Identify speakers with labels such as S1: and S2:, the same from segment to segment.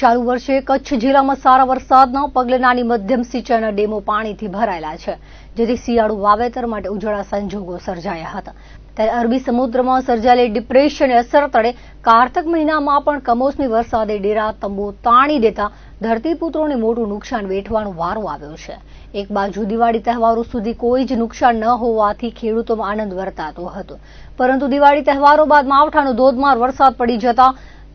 S1: ચાલુ વર્ષે કચ્છ જિલ્લામાં સારા વરસાદના પગલે નાની મધ્યમ સિંચાઈના ડેમો પાણીથી ભરાયેલા છે, જેથી શિયાળુ વાવેતર માટે ઉજળા સંજોગો સર્જાયા હતા. ત્યારે અરબી સમુદ્રમાં સર્જાયેલી ડિપ્રેશનની અસર તળે કારતક મહિનામાં પણ કમોસમી વરસાદે ડેરા, તંબુ તાણી દેતા ધરતીપુત્રોને મોટું નુકસાન વેઠવાનો વારો આવ્યો છે. એક બાજુ દિવાળી તહેવારો સુધી કોઈ જ નુકસાન ન હોવાથી ખેડૂતોમાં આનંદ વર્તાતો હતો. પરંતુ દિવાળી તહેવારો બાદ માવઠાનો ધોધમાર વરસાદ પડી જતા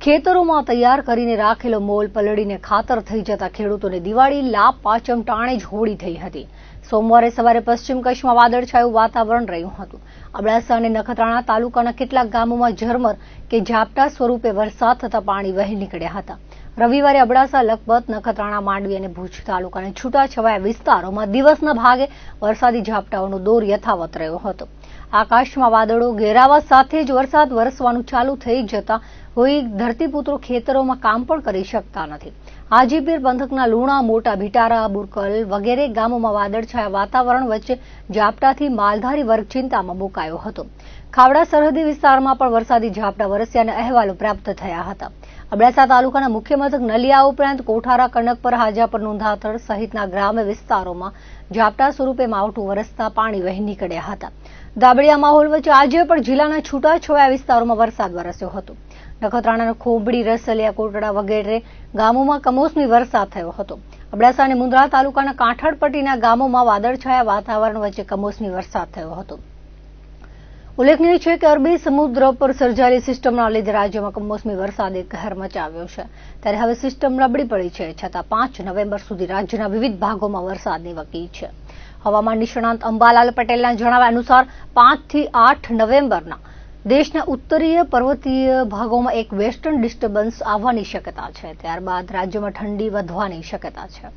S1: ખેતરોમાં તૈયાર કરીને રાખેલો મોલ પલળીને ખાતર થઈ જતા ખેડૂતોને દિવાળી લાભ પાંચમ ટાણે જ હોળી થઈ હતી. સોમવારે સવારે પશ્ચિમ કચ્છમાં વાદળછાયું વાતાવરણ રહ્યું હતું. અબડાસા અને નખત્રાણા તાલુકાના કેટલાક ગામોમાં ઝરમર કે ઝાપટા સ્વરૂપે વરસાદ થતા પાણી વહી નીકળ્યા હતા. રવિવારે અબડાસા, લખપત, નખત્રાણા, માંડવી અને ભુજ તાલુકાના છૂટાછવાયા વિસ્તારોમાં દિવસના ભાગે વરસાદી ઝાપટાઓનો દોર યથાવત રહ્યો હતો. આકાશમાં વાદળો, ઘેરાવા સાથે જ વરસાદ વરસવાનું ચાલુ થઈ જતા કોઈ ધરતીપુત્રો ખેતરોમાં કામ પણ કરી શકતા નથી. હાજીપીર પંથકના લુણા, મોટા ભીટારા, બુરકલ વગેરે ગામોમાં વાદળછાયા વાતાવરણ વચ્ચે ઝાપટાથી માલધારી વર્ગ ચિંતામાં મુકાયો હતો. ખાવડા સરહદી વિસ્તારમાં પણ વરસાદી ઝાપટા વરસ્યાના અહેવાલો પ્રાપ્ત થયા હતા. અબડાસા તાલુકાના મુખ્ય મથક નલિયા ઉપરાંત કોઠારા કનકપર હાજાપર નોંધાતળ સહિતના ગ્રામ્ય વિસ્તારોમાં ઝાપટા સ્વરૂપે માવઠું વરસતા પાણી વહી નીકળ્યા હતા. દાબડિયા માહોલ વચ્ચે આજે પણ જિલ્લાના છૂટાછવાયા વિસ્તારોમાં વરસાદ વરસ્યો હતો. નખત્રાણાના ખોબડી, રસલિયા, કોટડા વગેરે ગામોમાં કમોસમી વરસાદ થયો હતો. અબડાસા અને મુંદ્રા તાલુકાના કાંઠાળપટ્ટીના ગામોમાં વાદળછાયા વાતાવરણ વચ્ચે કમોસમી વરસાદ થયો હતો. ઉલ્લેખનીય છે કે અરબી સમુદ્ર પર સર્જાયેલી સિસ્ટમના લીધે રાજ્યમાં કમોસમી વરસાદે કહેર મચાવ્યો છે. ત્યારે હવે સિસ્ટમ નબળી પડી છે, છતાં પાંચ નવેમ્બર સુધી રાજ્યના વિવિધ ભાગોમાં વરસાદની વકી છે. હવામાન નિષ્ણાંત અંબાલાલ પટેલના જણાવ્યા અનુસાર પાંચથી આઠ નવેમ્બરના દેશના ઉત્તરીય પર્વતીય ભાગોમાં એક વેસ્ટર્ન ડિસ્ટર્બન્સ આવવાની શક્યતા છે. ત્યારબાદ રાજ્યમાં ઠંડી વધવાની શક્યતા છે.